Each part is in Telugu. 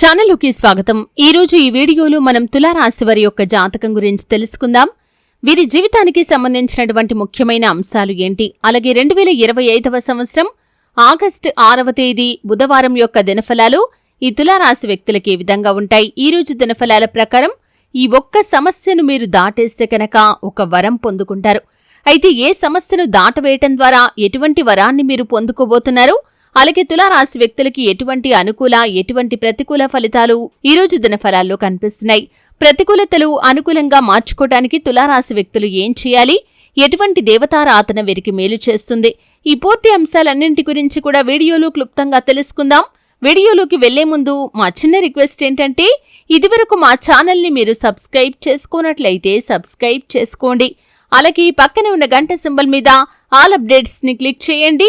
ఛానల్లోకి స్వాగతం. ఈరోజు ఈ వీడియోలో మనం తులారాశి వారి యొక్క జాతకం గురించి తెలుసుకుందాం. వీరి జీవితానికి సంబంధించినటువంటి ముఖ్యమైన అంశాలు ఏంటి? అలాగే రెండు వేల ఇరవై ఐదవ సంవత్సరం ఆగస్టు ఆరవ తేదీ బుధవారం యొక్క దినఫలాలు ఈ తులారాశి వ్యక్తులకి ఏ విధంగా ఉంటాయి? ఈ రోజు దినఫలాల ప్రకారం ఈ ఒక్క సమస్యను మీరు దాటేస్తే కనుక ఒక వరం పొందుకుంటారు. అయితే ఏ సమస్యను దాటవేయటం ద్వారా ఎటువంటి వరాన్ని మీరు పొందుకోబోతున్నారు? అలాగే తులారాశి వ్యక్తులకి ఎటువంటి అనుకూల ఎటువంటి ప్రతికూల ఫలితాలు ఈ రోజు దినఫలాల్లో కనిపిస్తున్నాయి. ప్రతికూలతలు అనుకూలంగా మార్చుకోవడానికి తులారాశి వ్యక్తులు ఏం చేయాలి? ఎటువంటి దేవతారాధన వీరికి మేలు చేస్తుంది? ఈ పూర్తి అంశాలన్నింటి గురించి కూడా వీడియోలో క్లుప్తంగా తెలుసుకుందాం. వీడియోలోకి వెళ్ళే ముందు మా చిన్న రిక్వెస్ట్ ఏంటంటే ఇదివరకు మా ఛానల్ని మీరు సబ్స్క్రైబ్ చేసుకున్నట్లయితే సబ్స్క్రైబ్ చేసుకోండి. అలాగే పక్కనే ఉన్న గంట సింబల్ మీద ఆల్ అప్డేట్స్ని క్లిక్ చేయండి.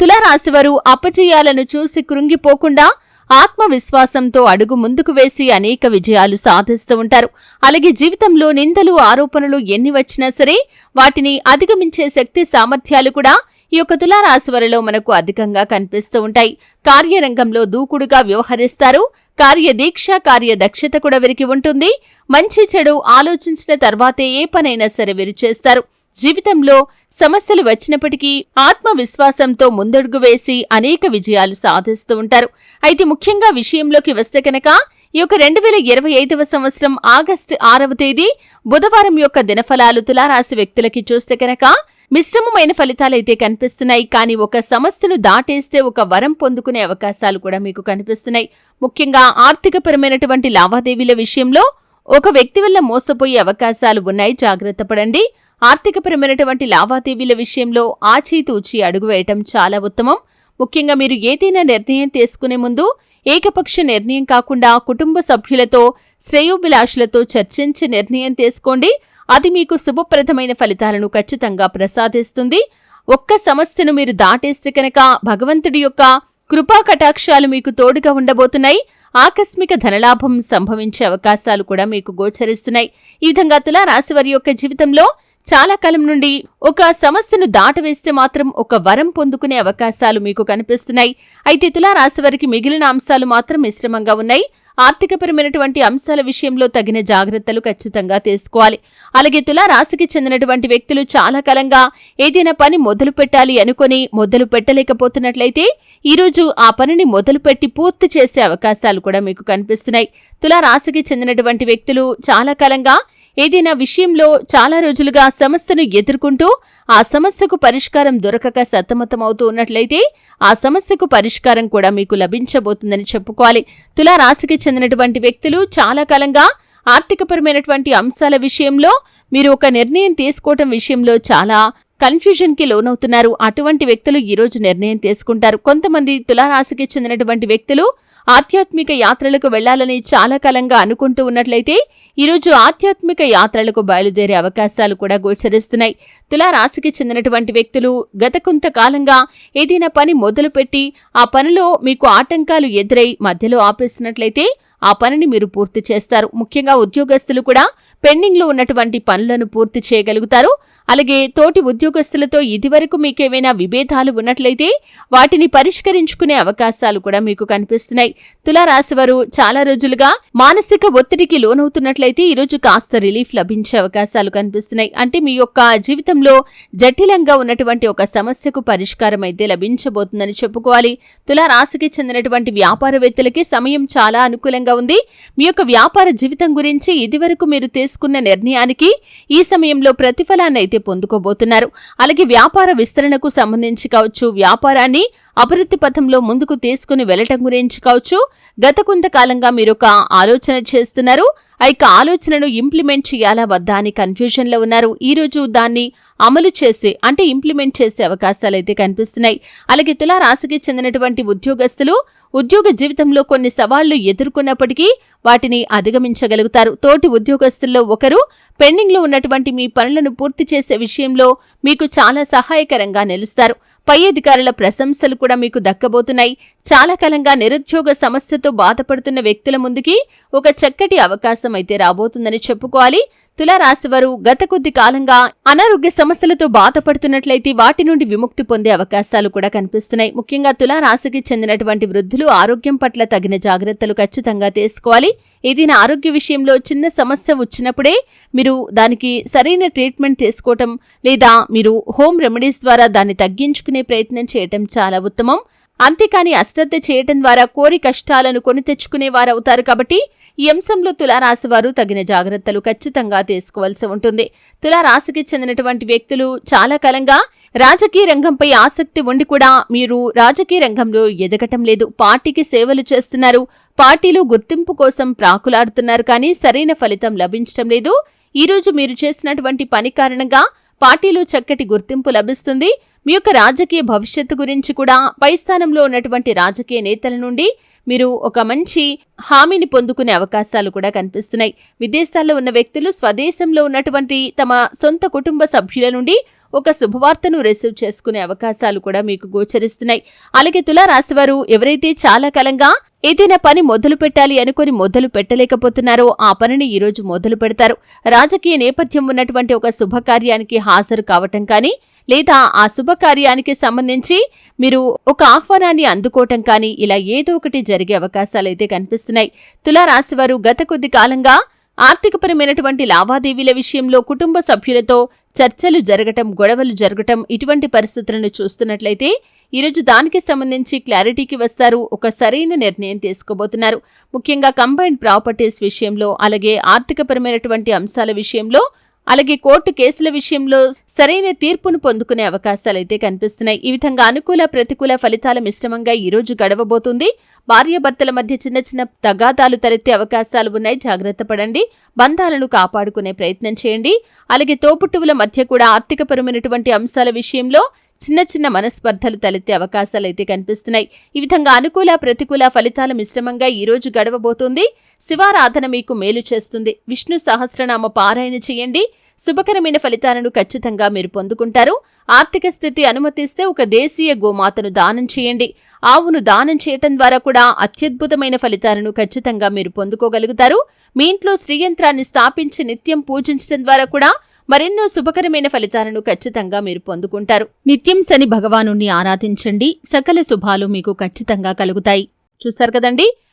తులారాశివారు అపజయాలను చూసి కృంగిపోకుండా ఆత్మవిశ్వాసంతో అడుగు ముందుకు వేసి అనేక విజయాలు సాధిస్తూ ఉంటారు. అలాగే జీవితంలో నిందలు ఆరోపణలు ఎన్ని వచ్చినా సరే వాటిని అధిగమించే శక్తి సామర్థ్యాలు కూడా ఈ యొక్క తులారాశివారిలో మనకు అధికంగా కనిపిస్తూ ఉంటాయి. కార్యరంగంలో దూకుడుగా వ్యవహరిస్తారు. కార్యదీక్ష కార్యదక్షత కూడా వీరికి ఉంటుంది. మంచి చెడు ఆలోచించిన తర్వాతే ఏ పనైనా సరే వీరు చేస్తారు. జీవితంలో సమస్యలు వచ్చినప్పటికీ ఆత్మవిశ్వాసంతో ముందడుగు వేసి అనేక విజయాలు సాధిస్తూ ఉంటారు. అయితే ముఖ్యంగా విషయంలోకి వస్తే కనుక ఈ యొక్క రెండు వేల ఇరవై ఐదవ సంవత్సరం ఆగస్టు ఆరవ తేదీ బుధవారం యొక్క దినఫలాలు తులారాశి వ్యక్తులకి చూస్తే కనుక మిశ్రమమైన ఫలితాలైతే కనిపిస్తున్నాయి. కానీ ఒక సమస్యను దాటేస్తే ఒక వరం పొందుకునే అవకాశాలు కూడా మీకు కనిపిస్తున్నాయి. ముఖ్యంగా ఆర్థికపరమైనటువంటి లావాదేవీల విషయంలో ఒక వ్యక్తి వల్ల మోసపోయే అవకాశాలు ఉన్నాయి. జాగ్రత్త పడండి. ఆర్థికపరమైనటువంటి లావాదేవీల విషయంలో ఆచితూచి అడుగు వేయటం చాలా ఉత్తమం. ముఖ్యంగా మీరు ఏదైనా నిర్ణయం తీసుకునే ముందు ఏకపక్ష నిర్ణయం కాకుండా కుటుంబ సభ్యులతో శ్రేయోభిలాషులతో చర్చించి నిర్ణయం తీసుకోండి. అది మీకు శుభప్రదమైన ఫలితాలను ఖచ్చితంగా ప్రసాదిస్తుంది. ఒక్క సమస్యను మీరు దాటేస్తే కనుక భగవంతుడి యొక్క కృపా కటాక్షాలు మీకు తోడుగా ఉండబోతున్నాయి. ఆకస్మిక ధనలాభం సంభవించే అవకాశాలు కూడా మీకు గోచరిస్తున్నాయి. ఈ విధంగా తులా రాశి వారి యొక్క జీవితంలో చాలా కాలం నుండి ఒక సమస్యను దాటవేస్తే మాత్రం ఒక వరం పొందుకునే అవకాశాలు మీకు కనిపిస్తున్నాయి. అయితే తులారాశి వారికి మిగిలిన అంశాలు మాత్రం మిశ్రమంగా ఉన్నాయి. ఆర్థికపరమైనటువంటి అంశాల విషయంలో తగిన జాగ్రత్తలు ఖచ్చితంగా తీసుకోవాలి. అలాగే తులా రాశికి చెందినటువంటి వ్యక్తులు చాలా కాలంగా ఏదైనా పని మొదలు పెట్టాలి అనుకుని మొదలు పెట్టలేకపోతున్నట్లయితే ఈరోజు ఆ పనిని మొదలుపెట్టి పూర్తి చేసే అవకాశాలు కూడా మీకు కనిపిస్తున్నాయి. తులా రాశికి చెందినటువంటి వ్యక్తులు చాలా కాలంగా ఏదైనా విషయంలో చాలా రోజులుగా సమస్యను ఎదుర్కొంటూ ఆ సమస్యకు పరిష్కారం దొరకక సతమతమవుతూ ఉన్నట్లయితే ఆ సమస్యకు పరిష్కారం కూడా మీకు లభించబోతుందని చెప్పుకోవాలి. తులా రాశికి చెందినటువంటి వ్యక్తులు చాలా కాలంగా ఆర్థికపరమైనటువంటి అంశాల విషయంలో మీరు ఒక నిర్ణయం తీసుకోవటం విషయంలో చాలా కన్ఫ్యూజన్కి లోనవుతున్నారు. అటువంటి వ్యక్తులు ఈరోజు నిర్ణయం తీసుకుంటారు. కొంతమంది తులారాశికి చెందినటువంటి వ్యక్తులు ఆధ్యాత్మిక యాత్రలకు వెళ్ళాలని చాలా కాలంగా అనుకుంటూ ఉన్నట్లయితే ఈరోజు ఆధ్యాత్మిక యాత్రలకు బయలుదేరే అవకాశాలు కూడా గోచరిస్తున్నాయి. తులారాశికి చెందినటువంటి వ్యక్తులు గత కొంతకాలంగా ఏదైనా పని మొదలుపెట్టి ఆ పనిలో మీకు ఆటంకాలు ఎదురై మధ్యలో ఆపేసినట్లయితే ఆ పనిని మీరు పూర్తి చేస్తారు. ముఖ్యంగా ఉద్యోగస్తులు కూడా పెండింగ్లో ఉన్నటువంటి పనులను పూర్తి చేయగలుగుతారు. అలాగే తోటి ఉద్యోగస్తులతో ఇదివరకు మీకేమైనా విభేదాలు ఉన్నట్లయితే వాటిని పరిష్కరించుకునే అవకాశాలు కూడా మీకు కనిపిస్తున్నాయి. తులారాశివారు చాలా రోజులుగా మానసిక ఒత్తిడికి లోనవుతున్నట్లయితే ఈరోజు కాస్త రిలీఫ్ లభించే అవకాశాలు కనిపిస్తున్నాయి. అంటే మీ యొక్క జీవితంలో జటిలంగా ఉన్నటువంటి ఒక సమస్యకు పరిష్కారం అయితే లభించబోతుందని చెప్పుకోవాలి. తులారాశికి చెందినటువంటి వ్యాపారవేత్తలకి సమయం చాలా అనుకూలంగా ఉంది. మీ యొక్క వ్యాపార జీవితం గురించి ఇదివరకు మీరు తీసుకున్న నిర్ణయానికి ఈ సమయంలో ప్రతిఫలాన్ని అయితే పొందుకోబోతున్నారు. అలాగే వ్యాపార విస్తరణకు సంబంధించి కావచ్చు వ్యాపారాన్ని అభివృద్ధి పథంలో ముందుకు తీసుకుని వెళ్ళటం గురించి కావచ్చు గత కొంతకాలంగా మీరు ఒక ఆలోచన చేస్తున్నారు. ఆ యొక్క ఆలోచనను ఇంప్లిమెంట్ చేయాలా? వద్దా అని కన్ఫ్యూజన్లో ఉన్నారు. ఈ రోజు దాన్ని అమలు చేసే అంటే ఇంప్లిమెంట్ చేసే అవకాశాలు అయితే కనిపిస్తున్నాయి. అలాగే తులారాశికి చెందినటువంటి ఉద్యోగస్తులు ఉద్యోగ జీవితంలో కొన్ని సవాళ్ళు ఎదుర్కొన్నప్పటికీ వాటిని అధిగమించగలుగుతారు. తోటి ఉద్యోగస్తుల్లో ఒకరు పెండింగ్లో ఉన్నటువంటి మీ పనులను పూర్తి చేసే విషయంలో మీకు చాలా సహాయకరంగా నిలుస్తారు. పై అధికారుల ప్రశంసలు కూడా మీకు దక్కబోతున్నాయి. చాలా కాలంగా నిరుద్యోగ సమస్యతో బాధపడుతున్న వ్యక్తుల ముందుకి ఒక చక్కటి అవకాశం అయితే రాబోతుందని చెప్పుకోవాలి. తులారాశివారు గత కొద్ది కాలంగా అనారోగ్య సమస్యలతో బాధపడుతున్నట్లయితే వాటి నుండి విముక్తి పొందే అవకాశాలు కూడా కనిపిస్తున్నాయి. ముఖ్యంగా తులారాశికి చెందినటువంటి వృద్ధులు ఆరోగ్యం పట్ల తగిన జాగ్రత్తలు ఖచ్చితంగా తీసుకోవాలి. ఏదైనా ఆరోగ్య విషయంలో చిన్న సమస్య వచ్చినప్పుడే మీరు దానికి సరైన ట్రీట్మెంట్ తీసుకోవటం లేదా మీరు హోమ్ రెమెడీస్ ద్వారా దాన్ని తగ్గించుకునే ప్రయత్నం చేయటం చాలా ఉత్తమం. అంతేకాని అశ్రద్ధ చేయటం ద్వారా కోరి కష్టాలను కొని తెచ్చుకునే వారవుతారు కాబట్టి ఈ అంశంలో తులారాశి వారు తగిన జాగ్రత్తలు ఖచ్చితంగా తీసుకోవాల్సి ఉంటుంది. తులారాశికి చెందినటువంటి వ్యక్తులు చాలా కాలంగా రాజకీయ రంగంపై ఆసక్తి ఉండి కూడా మీరు రాజకీయ రంగంలో ఎదగటం లేదు. పార్టీకి సేవలు చేస్తున్నారు. పార్టీలో గుర్తింపు కోసం ప్రాకులాడుతున్నారు కానీ సరైన ఫలితం లభించటం లేదు. ఈరోజు మీరు చేసినటువంటి పని కారణంగా పార్టీలో చక్కటి గుర్తింపు లభిస్తుంది. మీ యొక్క రాజకీయ భవిష్యత్తు గురించి కూడా పై స్థానంలో ఉన్నటువంటి రాజకీయ నేతల నుండి మీరు ఒక మంచి హామీని పొందుకునే అవకాశాలు కూడా కనిపిస్తున్నాయి. విదేశాల్లో ఉన్న వ్యక్తులు స్వదేశంలో ఉన్నటువంటి తమ సొంత కుటుంబ సభ్యుల నుండి ఒక శుభవార్తను రిసీవ్ చేసుకునే అవకాశాలు కూడా మీకు గోచరిస్తున్నాయి. అలాగే తులారాశివారు ఎవరైతే చాలా కాలంగా ఏదైనా పని మొదలు పెట్టాలి అనుకుని మొదలు పెట్టలేకపోతున్నారో ఆ పనిని ఈరోజు మొదలు పెడతారు. రాజకీయ నేపథ్యం ఉన్నటువంటి ఒక శుభకార్యానికి హాజరు కావటం కానీ లేదా ఆ శుభకార్యానికి సంబంధించి మీరు ఒక ఆహ్వానాన్ని అందుకోవటం కానీ ఇలా ఏదో ఒకటి జరిగే అవకాశాలైతే కనిపిస్తున్నాయి. తులారాశివారు గత కొద్ది కాలంగా ఆర్థికపరమైనటువంటి లావాదేవీల విషయంలో కుటుంబ సభ్యులతో చర్చలు జరగటం గొడవలు జరగటం ఇటువంటి పరిస్థితులను చూస్తున్నట్లయితే ఈరోజు దానికి సంబంధించి క్లారిటీకి వస్తారు. ఒక సరైన నిర్ణయం తీసుకోబోతున్నారు. ముఖ్యంగా కంబైన్డ్ ప్రాపర్టీస్ విషయంలో అలాగే ఆర్థికపరమైనటువంటి అంశాల విషయంలో అలాగే కోర్టు కేసుల విషయంలో సరైన తీర్పును పొందుకునే అవకాశాలైతే కనిపిస్తున్నాయి. ఈ విధంగా అనుకూల ప్రతికూల ఫలితాల మిశ్రమంగా ఈరోజు గడవబోతుంది. భార్యాభర్తల మధ్య చిన్న చిన్న తగాదాలు తలెత్తే అవకాశాలు ఉన్నాయి. జాగ్రత్త పడండి. బంధాలను కాపాడుకునే ప్రయత్నం చేయండి. అలాగే తోపుట్టువుల మధ్య కూడా ఆర్థికపరమైనటువంటి అంశాల విషయంలో చిన్న చిన్న మనస్పర్ధలు తలెత్తే అవకాశాలైతే కనిపిస్తున్నాయి. ఈ విధంగా అనుకూల ప్రతికూల ఫలితాల మిశ్రమంగా ఈరోజు గడవబోతుంది. శివారాధన మీకు మేలు చేస్తుంది. విష్ణు సహస్రనామ పారాయణ చేయండి. శుభకరమైన ఫలితాలను ఖచ్చితంగా మీరు పొందుకుంటారు. ఆర్థిక స్థితి అనుమతిస్తే ఒక దేశీయ గోమాతను దానం చేయండి. ఆవును దానం చేయటం ద్వారా కూడా అత్యద్భుతమైన ఫలితాలను ఖచ్చితంగా మీరు పొందుకోగలుగుతారు. మీ ఇంట్లో శ్రీయంత్రాన్ని స్థాపించి నిత్యం పూజించడం ద్వారా కూడా మరెన్నో శుభకరమైన ఫలితాలను ఖచ్చితంగా మీరు పొందుకుంటారు. నిత్యం శని భగవాను ఆరాధించండి. సకల శుభాలు మీకు ఖచ్చితంగా కలుగుతాయి. చూశారు కదండి?